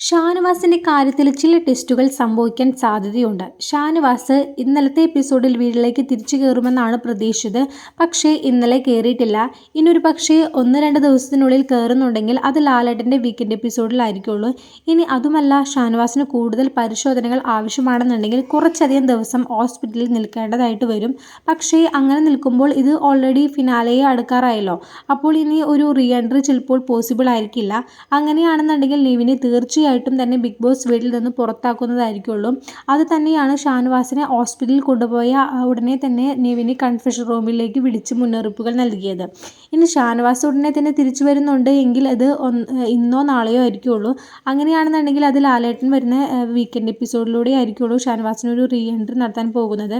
ഷാനവാസിന്റെ കാര്യത്തിൽ ചില ടെസ്റ്റുകൾ സംഭവിക്കാൻ സാധ്യതയുണ്ട്. ഷാനവാസ് ഇന്നലത്തെ എപ്പിസോഡിൽ വീട്ടിലേക്ക് തിരിച്ചു കയറുമെന്നാണ് പ്രതീക്ഷിച്ചത്. പക്ഷേ ഇന്നലെ കയറിയിട്ടില്ല. ഇനിയൊരു പക്ഷേ ഒന്ന് രണ്ട് ദിവസത്തിനുള്ളിൽ കയറുന്നുണ്ടെങ്കിൽ അത് ലാലേട്ടന്റെ വീക്കെൻഡ് എപ്പിസോഡിലായിരിക്കുള്ളൂ ഇനി അതുമല്ല ഷാനവാസിന് കൂടുതൽ പരിശോധനകൾ ആവശ്യമാണെന്നുണ്ടെങ്കിൽ കുറച്ചധികം ദിവസം ഹോസ്പിറ്റലിൽ നിൽക്കേണ്ടതായിട്ട് വരും. പക്ഷേ അങ്ങനെ നിൽക്കുമ്പോൾ ഇത് ഓൾറെഡി ഫിനാലയെ അടുക്കാറായല്ലോ. അപ്പോൾ ഇനി ഒരു റീ എൻട്രി ചിലപ്പോൾ പോസിബിൾ ആയിരിക്കില്ല. അങ്ങനെയാണെന്നുണ്ടെങ്കിൽ നിവിനെ തീർച്ചയായും തീർച്ചയായിട്ടും തന്നെ ബിഗ് ബോസ് വീട്ടിൽ നിന്ന് പുറത്താക്കുന്നതായിരിക്കുള്ളൂ. അത് തന്നെയാണ് ഷാനവാസിനെ ഹോസ്പിറ്റലിൽ കൊണ്ടുപോയ ഉടനെ തന്നെ നിവിനെ കൺഫെഷൻ റൂമിലേക്ക് വിളിച്ച് മുന്നറിയിപ്പുകൾ നൽകിയത്. ഇനി ഷാനവാസ് ഉടനെ തന്നെ തിരിച്ചു വരുന്നുണ്ട് എങ്കിൽ അത് ഇന്നോ നാളെയോ ആയിരിക്കുള്ളൂ. അങ്ങനെയാണെന്നുണ്ടെങ്കിൽ അത് ലാലേട്ടൻ വരുന്ന വീക്കെൻഡ് എപ്പിസോഡിലൂടെ ആയിരിക്കുള്ളൂ ഷാനവാസിനൊരു റീ എൻട്രി നടത്താൻ പോകുന്നത്.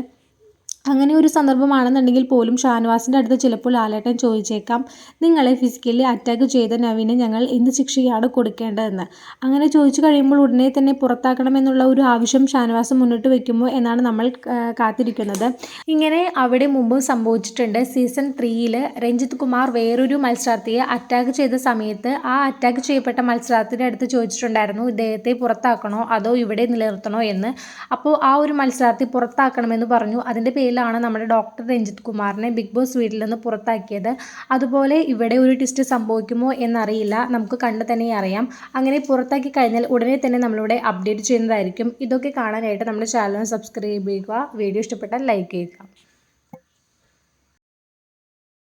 അങ്ങനെ ഒരു സന്ദർഭമാണെന്നുണ്ടെങ്കിൽ പോലും ഷാനവാസിന്റെ അടുത്ത് ചിലപ്പോൾ ലാലേട്ടൻ ചോദിച്ചേക്കാം നിങ്ങളെ ഫിസിക്കലി അറ്റാക്ക് ചെയ്ത നവീനെ ഞങ്ങൾ എന്ത് ശിക്ഷയാണ് കൊടുക്കേണ്ടതെന്ന്? അങ്ങനെ ചോദിച്ചു കഴിയുമ്പോൾ ഉടനെ തന്നെ പുറത്താക്കണമെന്നുള്ള ഒരു ആവശ്യം ഷാനവാസ് മുന്നോട്ട് വെക്കുമോ എന്നാണ് നമ്മൾ കാത്തിരിക്കുന്നത്. ഇങ്ങനെ അവിടെ മുമ്പും സംഭവിച്ചിട്ടുണ്ട്. സീസൺ ത്രീയിൽ രഞ്ജിത്ത് കുമാർ വേറൊരു മത്സരാർത്ഥിയെ അറ്റാക്ക് ചെയ്ത സമയത്ത് ആ അറ്റാക്ക് ചെയ്യപ്പെട്ട മത്സരാർത്ഥിയുടെ അടുത്ത് ചോദിച്ചിട്ടുണ്ടായിരുന്നു ഇദ്ദേഹത്തെ പുറത്താക്കണോ? അതോ ഇവിടെ നിലനിർത്തണോ? എന്ന്. അപ്പോൾ ആ ഒരു മത്സരാർത്ഥി പുറത്താക്കണമെന്ന് പറഞ്ഞു. അതിന്റെ പേരിൽ പേരിലാണ് നമ്മുടെ ഡോക്ടർ രഞ്ജിത് കുമാറിനെ ബിഗ് ബോസ് വീട്ടിൽ നിന്ന് പുറത്താക്കിയത്. അതുപോലെ ഇവിടെ ഒരു ട്വിസ്റ്റ് സംഭവിക്കുമോ എന്നറിയില്ല. നമുക്ക് കണ്ടു തന്നെ അറിയാം. അങ്ങനെ പുറത്താക്കി കഴിഞ്ഞാൽ ഉടനെ തന്നെ നമ്മളിവിടെ അപ്ഡേറ്റ് ചെയ്യുന്നതായിരിക്കും. ഇതൊക്കെ കാണാനായിട്ട് നമ്മുടെ ചാനൽ സബ്സ്ക്രൈബ് ചെയ്യുക. വീഡിയോ ഇഷ്ടപ്പെട്ടാൽ ലൈക്ക് ചെയ്യുക.